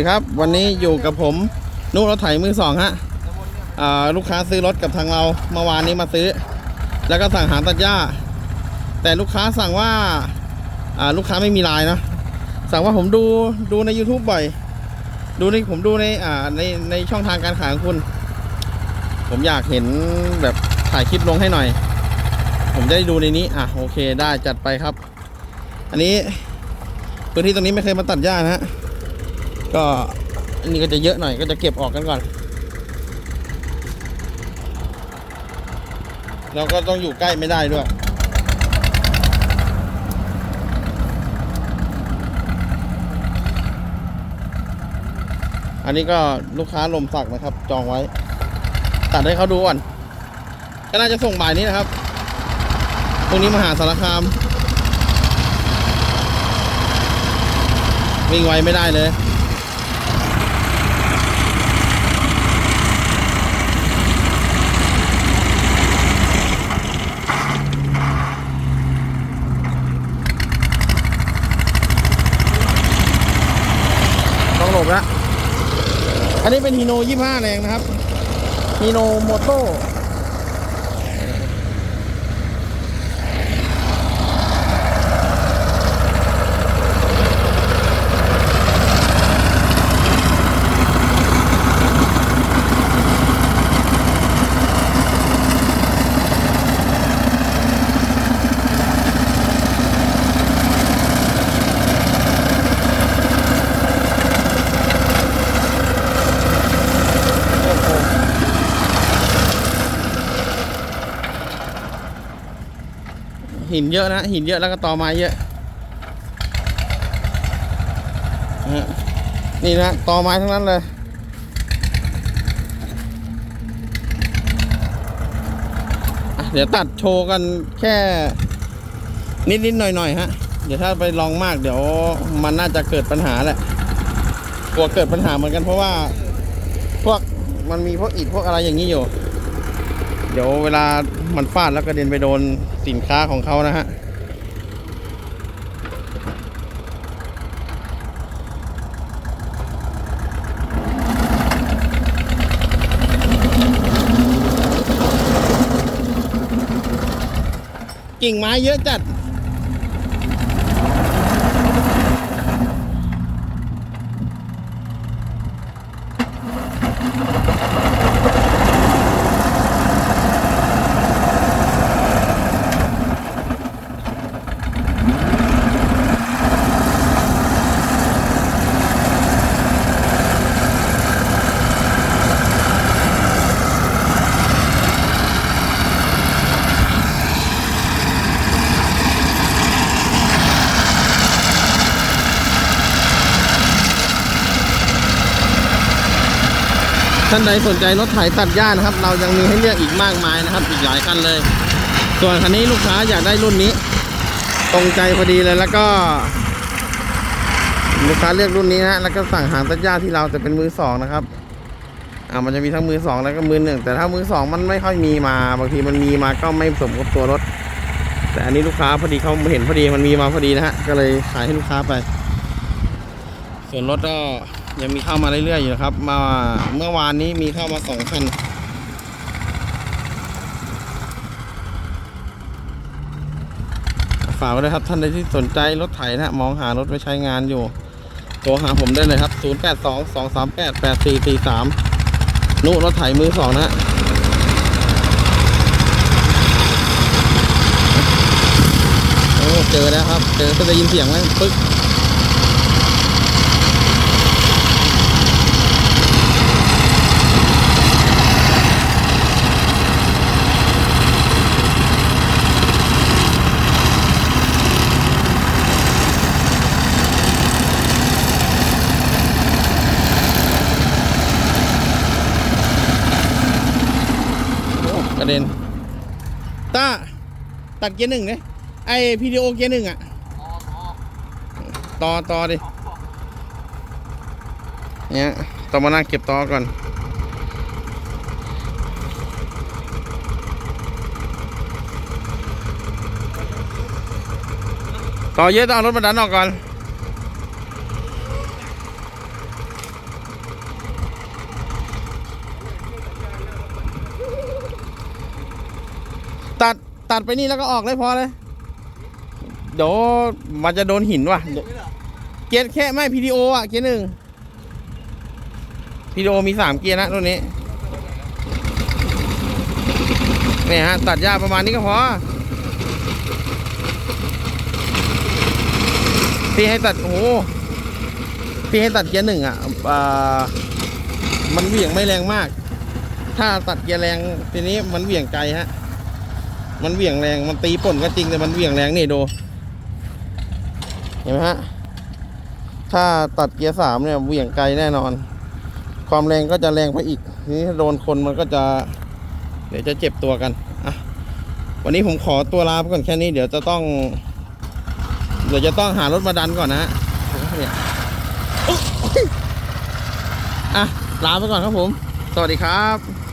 ดีครับ วันนี้อยู่กับผมนุรถไถมือสองฮะลูกค้าซื้อรถกับทางเราเมื่อวานนี้มาซื้อ แล้วก็สั่งหาตัดหญ้า แต่ลูกค้าสั่งว่าลูกค้าไม่มีลน์นะสั่งว่าผมดูดูใน YouTube บ่อย ดูในผมดูในในในช่องทางการขายของคุณ ผมอยากเห็นแบบถ่ายคลิปลงให้หน่อย ผมจะได้ดูในนี้อะโอเคได้จัดไปครับ อันนี้พื้นที่ตรงนี้ไม่เคยมาตัดหญ้านะฮะ ก็อันนี้ก็จะเยอะหน่อยก็จะเก็บออกกันก่อน เราก็ต้องอยู่ใกล้ไม่ได้ด้วยอันนี้ก็ลูกค้าลมสักนะครับ จองไว้ ตัดให้เขาดูก่อน ก็น่าจะส่งบ่ายนี้นะครับ ตรงนี้มหาสารคาม วิ่งไวไม่ได้เลย ต้องหลบแล้ว อันนี้เป็นฮีโน่25 แรงนะครับฮีโน่โมโต้ หินเยอะนะหินเยอะแล้วก็ตอไม้เยอะนี่นะตอไม้ทั้งนั้นเลยเดี๋ยวตัดโชว์กันแค่นิดๆหน่อยๆฮะ เดี๋ยวถ้าไปลองมากเดี๋ยวมันน่าจะเกิดปัญหาแหละกลัวเกิดปัญหาเหมือนกันเพราะว่า พวกมันมีพวกอิฐพวกอะไรอย่างนี้อยู่ เดี๋ยวเวลามันฟาดแล้วกระเด็นไปโดนสินค้าของเขานะฮะกิ่งไม้เยอะจัด ท่านใดสนใจรถไถตัดหญ้านะครับ เรายังมีให้เลือกอีกมากมายนะครับ อีกหลายคันเลย ส่วนคันนี้ลูกค้าอยากได้รุ่นนี้ ตรงใจพอดีเลยแล้วก็ลูกค้าเลือกรุ่นนี้นะแล้วก็สั่งหางตัดหญ้าที่เราแต่เป็นมือสองนะครับอ่ามันจะมีทั้งมือสองแล้วก็มือหนึ่งแต่ถ้ามือสองมันไม่ค่อยมีมาบางทีมันมีมาก็ไม่สมกับตัวรถ แต่อันนี้ลูกค้าพอดีเขาเห็นพอดีมันมีมาพอดีนะฮะก็เลยขายให้ลูกค้าไป ส่วนรถก็ ยังมีเข้ามาเรื่อยๆอยู่นะครับ มาเมื่อวานนี้มีเข้ามาสองคันฝากไว้ด้วยครับท่านใดที่สนใจรถไถนะมองหารถไว้ใช้งานอยู่โทรหาผมได้เลยครับ 0 8 2 2 3 8 8 4 4 3นู่รถไถมือสองนะฮะโอ้เจอแล้วครับ เจอก็ได้ยินเสียงแล้วปึ๊ก เด็นต้าตัดเกียร์หนึ่งเนี่ยไอพีดีโอเกียร์หนึ่งอะต่อต่อดิเนี่ยต้องมานั่งเก็บต่อก่อนต่อเยอะต้องเอารถมาดันออกก่อน ตัดไปนี่แล้วก็ออกเลยพอเลย เดี๋ยวมันจะโดนหินว่ะ เกียร์แค่ไม่พีดีโออะเกียร์หนึ่งพีดีโอมีสามเกียร์นะตัวนี้เนี่ยฮะตัดหญ้าประมาณนี้ก็พอพี่ให้ตัดโอ้โหพี่ให้ตัดเกียร์หนึ่งอะอ่ามันเหวี่ยงไม่แรงมาก ถ้าตัดเกียร์แรงทีนี้มันเหวี่ยงไกลฮะ มันเหวี่ยงแรง มันตีป่นก็จริงแต่มันเหวี่ยงแรงนี่ดู เห็นไหมฮะ ถ้าตัดเกียร์สามเนี่ยเหวี่ยงไกลแน่นอน ความแรงก็จะแรงไปอีก ทีนี้โดนคนมันก็จะ เดี๋ยวจะเจ็บตัวกัน อะ วันนี้ผมขอตัวลาไปก่อนแค่นี้ เดี๋ยวจะต้อง เดี๋ยวจะต้องหารถมาดันก่อนนะฮะเนี่ยอะ ลาไปก่อนครับผม สวัสดีครับ